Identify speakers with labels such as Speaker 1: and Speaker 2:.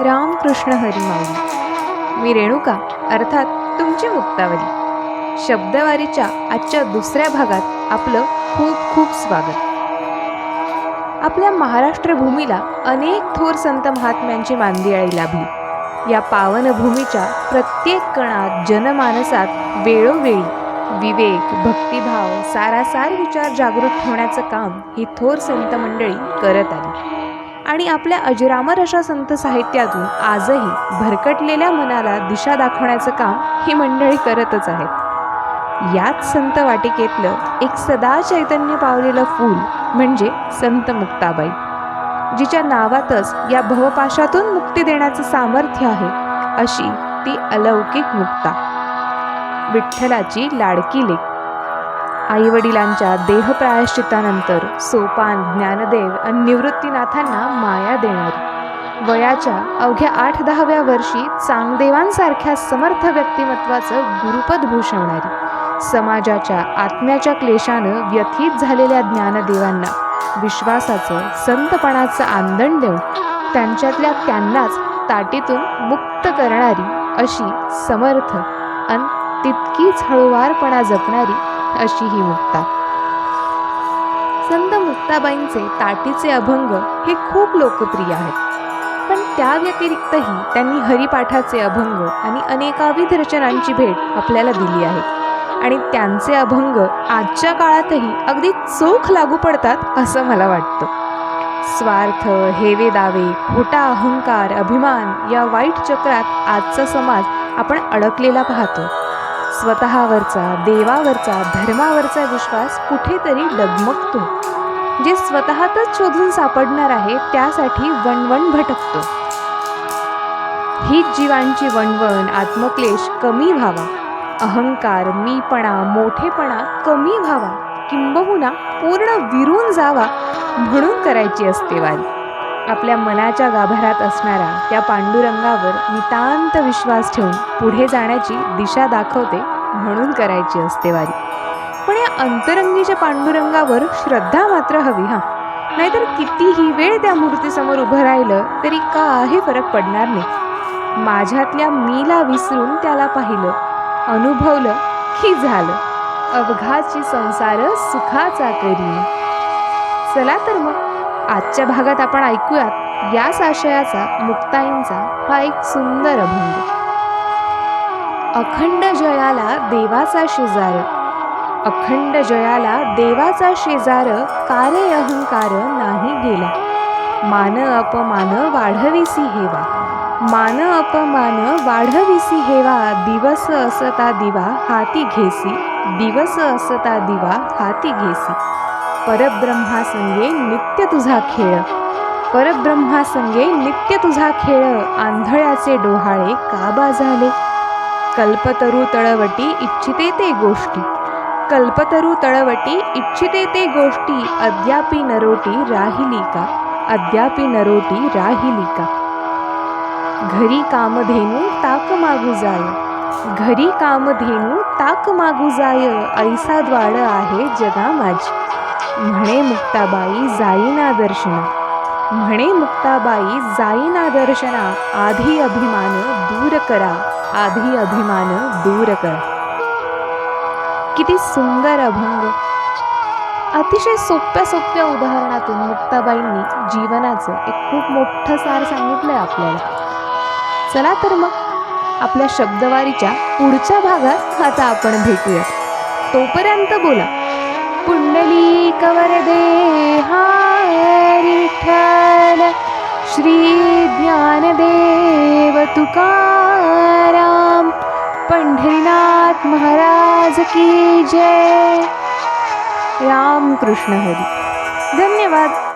Speaker 1: रामकृष्ण हरिमाऊली मी रेणुका अर्थात तुमची मुक्तावली. शब्दवारीच्या आजच्या दुसऱ्या भागात आपलं खूप खूप स्वागत. आपल्या महाराष्ट्र भूमीला अनेक थोर संत महात्म्यांची मानदियाळी लाभली. या पावन भूमीच्या प्रत्येक कणात जनमानसात वेळोवेळी विवेक भक्तिभाव सारासार विचार जागृत होण्याचं काम ही थोर संत मंडळी करत आली. आणि आपल्या अजरामर अशा संत साहित्यातून आजही भरकटलेल्या मनाला दिशा दाखवण्याचं काम ही मंडळी करतच आहेत. याच संत वाटिकेतलं एक सदा चैतन्य पावलेलं फूल म्हणजे संत मुक्ताबाई जिच्या नावातच या भवपाशातून मुक्ती देण्याचं सामर्थ्य आहे अशी ती अलौकिक मुक्ता. विठ्ठलाची लाडकी लेख. आईवडिलांच्या देहप्रायश्चितानंतर सोपान ज्ञानदेव आणि निवृत्तीनाथांना माया देणारी. वयाच्या अवघ्या आठ दहाव्या वर्षी चांगदेवांसारख्या समर्थ व्यक्तिमत्वाचं गुरुपद भूषवणारी. समाजाच्या आत्म्याच्या क्लेशानं व्यथित झालेल्या ज्ञानदेवांना विश्वासाचं संतपणाचं आंदण देऊन त्यांच्यातल्या त्यांनाच ताटीतून मुक्त करणारी अशी समर्थ अन तितकीच हळुवारपणा जपणारी अशी ही मुक्ता. संत मुक्ताबाईंचे ताटीचे अभंग हे खूप लोकप्रिय आहेत. पण त्या व्यतिरिक्तही त्यांनी हरिपाठाचे अभंग आणि अनेकाविध रचनांची भेट आपल्याला दिली आहे. आणि त्यांचे अभंग आजच्या काळातही अगदी चोख लागू पडतात असं मला वाटतं. स्वार्थ हेवे दावे खोटा अहंकार अभिमान या वाईट चक्रात आजचा समाज आपण अडकलेला पाहतो. स्वतःवरचा देवावरचा धर्मावरचा विश्वास कुठेतरी डगमगतो. जे स्वतःतच शोधून सापडणार आहे त्यासाठी वणवण भटकतो. हीच जीवांची वणवण आत्मक्लेश कमी व्हावा. अहंकार मीपणा मोठेपणा कमी व्हावा. किंबहुना पूर्ण विरून जावा म्हणून करायची असते वारी आपल्या मनाच्या गाभाऱ्यात असणारा त्या पांडुरंगावर नितांत विश्वास ठेवून पुढे जाण्याची दिशा दाखवते म्हणून करायची असते वारी. पण या अंतरंगीच्या पांडुरंगावर श्रद्धा मात्र हवी हा. नाहीतर कितीही वेळ त्या मूर्तीसमोर उभं राहिलं तरी काही फरक पडणार नाही. माझ्यातल्या मीला विसरून त्याला पाहिलं अनुभवलं की झालं. अवघाची संसार सुखाचा करी चला तर मग. आजच्या भागात आपण ऐकूयात याच आशयाचा मुक्ताईंचा हा एक सुंदर अभंग. अखंड जयाला देवाचा शेजार. अखंड जयाला देवाचा शेजार कारे अहंकार नाही गेला. मान अपमान वाढविसी हेवा. मान अपमान वाढविसी हेवा. दिवस असता दिवा हाती घेसी. दिवस असता दिवा हाती घेसी. परब्रह्मासंगे नित्य तुझा खेळ. परब्रह्मासंगे नित्य तुझा खेळ. आंधळ्याचे डोहाळे काबा झाले कल्पतरू तळवटी इच्छिते ते गोष्टी. कल्पतरू तळवटी इच्छिते ते गोष्टी. अद्यापी नरोटी राहिली का? अद्यापी नरोटी राहिली का? घरी कामधेनू ताक मागू जाय. घरी कामधेनू ताक मागू जाय. ऐसा द्वाड आहे जगा माझी म्हणे मुक्ताबाई जाईना दर्शना. म्हणे मुक्ताबाई जाईना दर्शना आधी अभिमान दूर करा आधी अभिमान दूर करा. किती सुंदर अभंग. अतिशय सोप्या सोप्या उदाहरणातून मुक्ताबाईंनी जीवनाचं एक खूप मोठं सार सांगितलंय आपल्याला. चला तर मग आपल्या शब्दवारीच्या पुढच्या भागात आता आपण भेटूया तोपर्यंत बोला. पुण्डलीकवरदे कवर श्रीज्ञानदेव विठ्ठल श्री ज्ञानदेव तुकाराम पंढरीनाथ महाराज की जय। राम कृष्ण हरी। धन्यवाद।